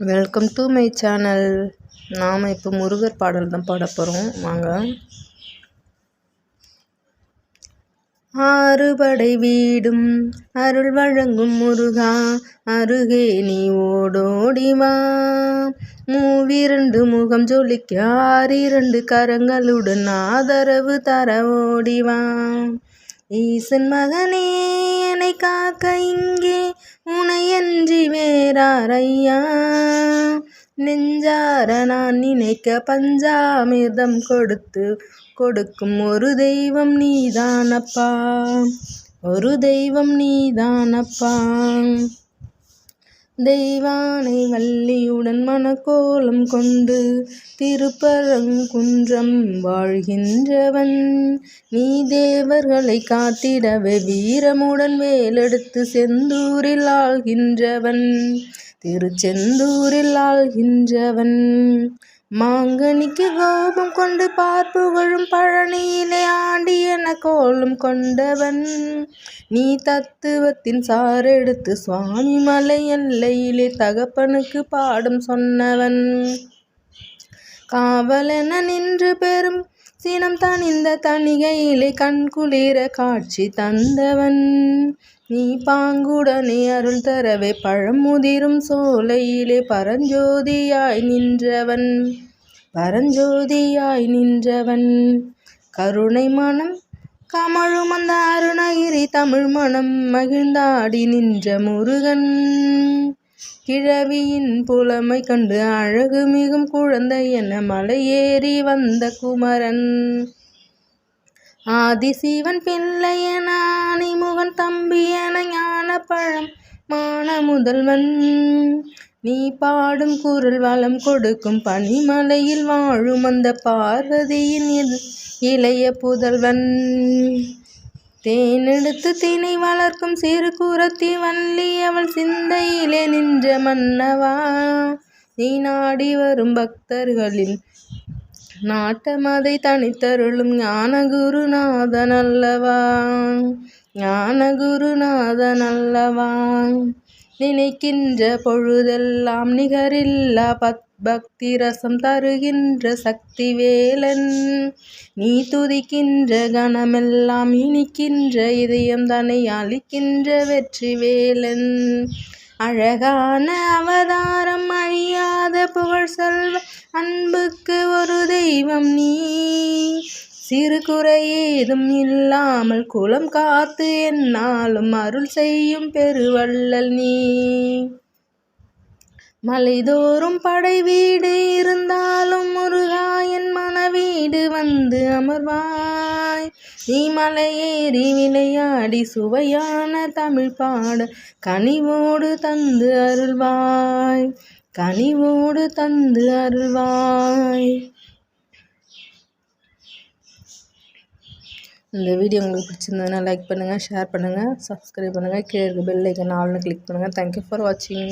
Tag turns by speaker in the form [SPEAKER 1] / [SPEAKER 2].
[SPEAKER 1] Welcome to my channel நாம் இப்போ முருகர் பாடல் தான் பாட போகிறோம் வாங்க. ஆறுபடை வீடும் அருள் வழங்கும் முருகா அருகே நீ ஓடோடிவா மூவிரண்டு முகம் ஜொலிக்க ஆறிரண்டு கரங்களுடன் ஆதரவு தர ஓடிவா ஈசன் மகனே என்னை காக்க இங்கே உனையன்றி வேறாரையா? நெஞ்சார நான் நினைக்க பஞ்சாமிர்தம் கொடுத்து கொடுக்கும் ஒரு தெய்வம் நீதானப்பா. ஒரு தெய்வம் நீதானப்பா. தெய்வானை வள்ளியுடன் மனக்கோலம் கொண்டு திருப்பரங்குன்றம் வாழ்கின்றவன். நீ தேவர்களை காத்திடவே வீரமுடன் வேலெடுத்து செந்தூரில் ஆள்கின்றவன். திருச்செந்தூரில் ஆள்கின்றவன். மாங்கனிக்கு கோபம் கொண்டு பார்ப்புகழும் பழனியிலே ஆண்டி என கோலும் கொண்டவன். நீ தத்துவத்தின் சாரெடுத்து சுவாமி மலை எல்லையிலே தகப்பனுக்கு பாடம் சொன்னவன். காவலென நின்று பெரும் சினம் இந்த தணிகையிலே கண்குளிர காட்சி தந்தவன். நீ பாங்குடனே அருள் தரவே பழமுதிரும் சோலையிலே பரஞ்சோதியாய் நின்றவன். பரஞ்சோதியாய் நின்றவன். கருணை மனம் கமழும் அந்த அருணகிரி தமிழ் மனம் மகிழ்ந்தாடி நின்ற முருகன். கிழவியின் புலமை கண்டு அழகு மிகும் குழந்தை என மலையேறி வந்த குமரன். ஆதிசிவன் பிள்ளையன ஆணிமுகன் தம்பி என ஞான பழம் மான முதல்வன். நீ பாடும் குரல் வளம் கொடுக்கும் பனிமலையில் வாழும் அந்த பார்வதியின் இளைய புதல்வன். தேனெடுத்து தினை வளர்க்கும் சிறு குரத்தி வள்ளி அவள் சிந்தையிலே நின்ற மன்னவா. நீ நாடி வரும் பக்தர்களின் நாட்டமதை தனித்தருளும் ஞான குருநாதன் அல்லவா. ஞான குருநாதன் அல்லவா. நினைக்கின்ற பொழுதெல்லாம் நிகரில்லா பத் பக்தி ரசம் தருகின்ற சக்தி வேலன் நீ துதிக்கின்ற கணமெல்லாம் இனிக்கின்ற இதயம் தனை அளிக்கின்ற வெற்றி வேலன் அழகான அவதாரம் அழியாத புகழ் செல்வ அன்புக்கு ஒரு தெய்வம் நீ. சிறு குறை ஏதும் இல்லாமல் குலம் காத்து என்னாலும் அருள் செய்யும் பெருவள்ளல் நீ. மலைதோறும் படை வீடு இருந்தாலும் முருகாயன் மனவீடு வந்து அமர்வாய். நீ மலையேறி விளையாடி சுவையான தமிழ் பாட கனிவோடு தந்து அருள்வாய். கனிவோடு தந்து அருள்வாய். இந்த வீடியோ உங்களுக்கு பிடிச்சிருந்ததுன்னா லைக் பண்ணுங்கள் ஷேர் பண்ணுங்கள் சப்ஸ்கிரைப் பண்ணுங்கள் கீழே இருக்க பெல் ஐக்கன் ஆல்னு கிளிக் பண்ணுங்கள் தேங்க்யூ ஃபார் வாட்சிங்